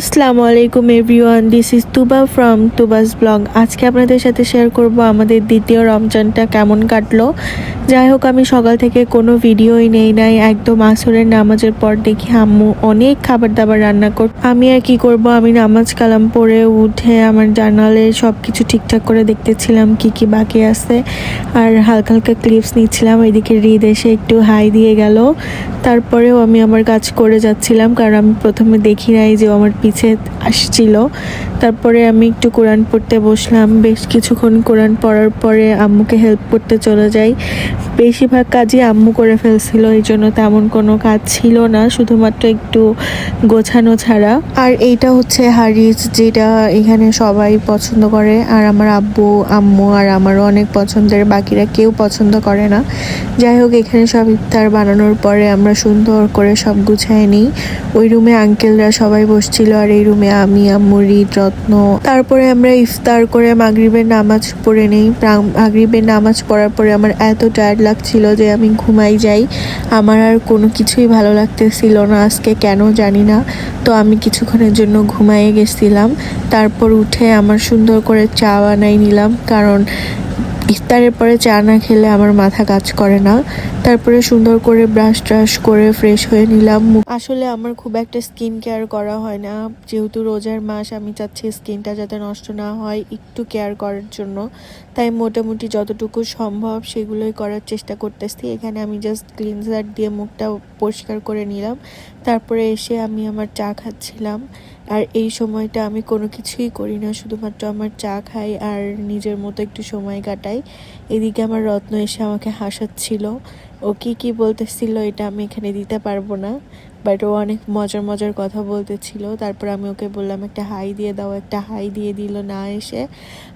আসসালামু আলাইকুম everyone this is Tuba from Tuba's blog. আজকে আপনাদের সাথে শেয়ার করব আমাদের দ্বিতীয় রমজানটা কেমন কাটলো। যাই হোক, আমি সকাল থেকে কোনো ভিডিওই নেই নাই, একদম আসরের নামাজের পর দেখি আম্মু অনেক খাবার দাবার রান্না কর আমি আর কি করব, আমি নামাজ কালাম পড়ে উঠে আমার জানালে সব কিছু ঠিকঠাক করে দেখতেছিলাম কি কি বাকি আছে। আর হালকা হালকা ক্লিপস নিচ্ছিলাম, এদিকে হৃদ এসে একটু হাই দিয়ে গেল। তারপরেও আমি আমার কাজ করে যাচ্ছিলাম, কারণ আমি প্রথমে দেখি নাই যে আমার পিছে আসছিল। তারপরে আমি একটু কোরআন পড়তে বসলাম। বেশ কিছুক্ষণ কোরআন পড়ার পরে আম্মুকে হেল্প করতে চলে যাই। বেশিরভাগ কাজই আম্মু করে ফেলছিল, এই জন্য তেমন কোনো কাজ ছিল না, শুধুমাত্র একটু গোছানো ছাড়া। আর এইটা হচ্ছে হারিস, যেটা এখানে সবাই পছন্দ করে। আর আমার আব্বু, আম্মু আর আমারও অনেক পছন্দের, বাকিরা কেউ পছন্দ করে না। যাই হোক, এখানে সব ইফতার বানানোর পরে আমরা সুন্দর করে সব গুছাই নিই। ওই রুমে আঙ্কেলরা সবাই বসছিল আর এই রুমে আমি আম্মু রিদ রত্ন তারপরে আমরা ইফতার করে মাগরিবের নামাজ পড়ে নিই। মাগরিবের নামাজ পড়ার পরে আমার এত টায়ার্ড লাগছিল যে আমি ঘুমাই যাই। আমার আর কোনো কিছুই ভালো লাগতেছিল না, আজকে কেন জানি না। তো আমি কিছুক্ষণের জন্য ঘুমাইয়ে গেছিলাম। তারপর উঠে আমার সুন্দর করে চা বানাই নিলাম, কারণ ইফতারের পরে চা না খেলে আমার মাথা কাজ করে না। তারপরে সুন্দর করে ব্রাশ ট্রাশ করে ফ্রেশ হয়ে নিলাম। আসলে আমার খুব একটা স্কিন কেয়ার করা হয় না। যেহেতু রোজার মাস, আমি চাচ্ছি স্কিনটা যাতে নষ্ট না হয় একটু কেয়ার করার জন্য। তাই মোটামুটি যতটুকু সম্ভব সেগুলোই করার চেষ্টা করতেছি। এখানে আমি জাস্ট ক্লিনজার দিয়ে মুখটা পরিষ্কার করে নিলাম। তারপরে এসে আমি আমার চা খাচ্ছিলাম। আর এই সময়টা আমি কোনো কিছুই করি না, শুধুমাত্র আমার চা খাই আর নিজের মতো একটু সময় কাটাই। এদিকে আমার রত্ন এসে আমাকে হাসাচ্ছিল। ও কি কি বলতেছিল এটা আমি এখানে দিতে পারব না। বাট ও অনেক মজার মজার কথা বলতেছিল। তারপর আমি ওকে বললাম, একটা হাই দিয়ে দাও, একটা হাই দিয়ে দিল না এসে।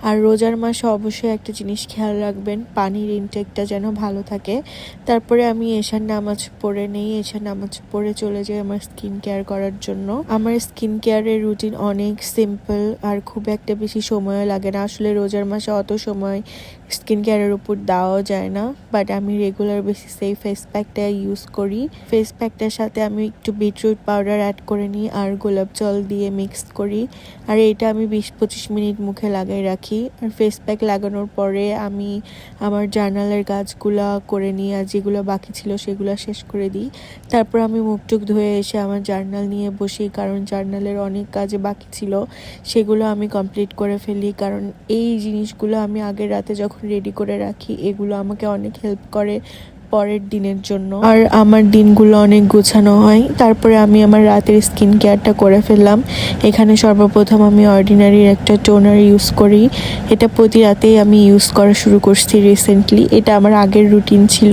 আর রোজার মাসে অবশ্যই একটা জিনিস খেয়াল রাখবেন, পানির ইনটেকটা যেন ভালো থাকে। তারপরে আমি এশার নামাজ পড়ে নেই, এশার নামাজ পড়ে চলে যাই আমার স্কিন কেয়ার করার জন্য। আমার স্কিন কেয়ারের রুটিন অনেক সিম্পল আর খুব একটা বেশি সময়ও লাগে না। আসলে রোজার মাসে অত সময় স্কিন কেয়ারের উপর দেওয়াও যায় না। বাট আমি রেগুলার বেসিসে এই ফেস প্যাকটা ইউজ করি। ফেস প্যাকটার সাথে আমি একটু বিটরুট পাউডার অ্যাড করে নিই আর গোলাপ জল দিয়ে মিক্স করি। আর এটা আমি বিশ পঁচিশ মিনিট মুখে লাগাই রাখি। আর ফেস প্যাক লাগানোর পরে আমি আমার জার্নালের কাজগুলো করে নিই আর যেগুলো বাকি ছিল সেগুলো শেষ করে দিই। তারপর আমি মুখ টুক ধুয়ে এসে আমার জার্নাল নিয়ে বসি কারণ জার্নালের অনেক কাজে বাকি ছিল। সেগুলো আমি কমপ্লিট করে ফেলি কারণ এই জিনিসগুলো আমি আগের রাতে যখন রেডি করে রাখি, এগুলো আমাকে অনেক হেল্প করে। পরের দিনের জন্য। আর আমার দিনগুলো অনেক গোছানো হয়। তারপরে আমি আমার রাতের স্কিন কেয়ারটা করে ফেললাম। এখানে সর্বপ্রথম আমি অর্ডিনারির একটা টোনার ইউজ করি। এটা প্রতি রাতেই আমি ইউজ করা শুরু করছি রিসেন্টলি। এটা আমার আগের রুটিন ছিল।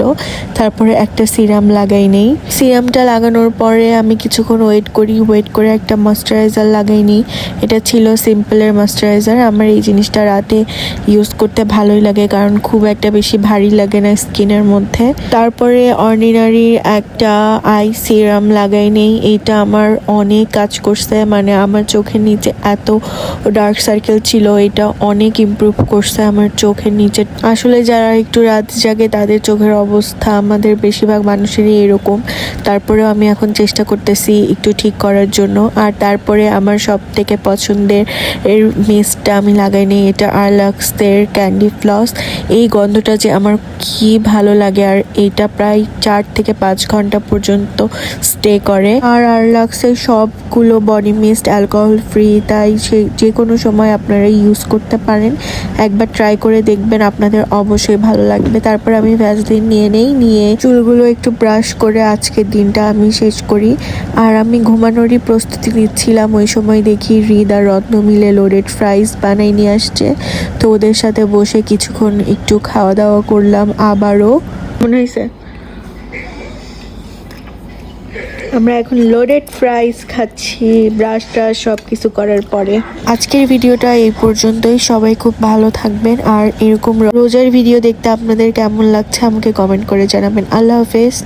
তারপরে একটা সিরাম লাগাই নেই। সিরামটা লাগানোর পরে আমি কিছুক্ষণ ওয়েট করি। ওয়েট করে একটা ময়শ্চারাইজার লাগাই নিই। এটা ছিল সিম্পলের ময়শ্চারাইজার। আমার এই জিনিসটা রাতে ইউজ করতে ভালোই লাগে। কারণ খুব একটা বেশি ভারী লাগে না স্কিনের মধ্যে। তারপরে অর্ডিনারি একটা আই সিরাম লাগাই নেই এটা আমার অনেক কাজ করছে মানে আমার চোখের নিচে এত ডার্ক সার্কেল ছিল, এটা অনেক ইমপ্রুভ করছে আমার চোখের নিচে। আসলে যারা একটু রাত জাগে, তাদের চোখের অবস্থা আমাদের বেশিরভাগ মানুষেরই এরকম। তারপরেও আমি এখন চেষ্টা করতেছি একটু ঠিক করার জন্য। আর তারপরে আমার সব থেকে পছন্দের এর মিস্টটা আমি লাগাই নিই, এটা আরলাক্সদের ক্যান্ডি ফ্লস এই গন্ধটা যে আমার কি ভালো লাগে, আর এইটা প্রায় চার থেকে পাঁচ ঘণ্টা পর্যন্ত স্টে করে। আর আরলাক্সের সবগুলো বডি মিস্ট অ্যালকোহল ফ্রি তাই সে যে কোনো সময় আপনারা ইউজ করতে পারেন। একবার ট্রাই করে দেখবেন, আপনাদের অবশ্যই ভালো লাগবে। তারপর আমি ভ্যাসলিন নিয়ে নেই, নিয়ে চুলগুলো একটু ব্রাশ করে আজকের দিনটা আমি শেষ করি। আর আমি ঘুমানোরই প্রস্তুতি নিচ্ছিলাম, ওই সময় দেখি হৃদ আর রত্ন মিলে লোডেড ফ্রাইস বানাই নিয়ে আসছে। তো ওদের সাথে বসে কিছুক্ষণ একটু খাওয়া দাওয়া করলাম, আবারও মনে হয়েছে আমরা এখন লোডেড ফ্রাইস খাচ্ছি ব্রাশ ট্রাশ সব কিছু করার পরে। আজকের ভিডিওটা এই পর্যন্তই। সবাই খুব ভালো থাকবেন। আর এরকম রোজার ভিডিও দেখতে আপনাদের কেমন লাগছে আমাকে কমেন্ট করে জানাবেন। আল্লাহ হাফেজ।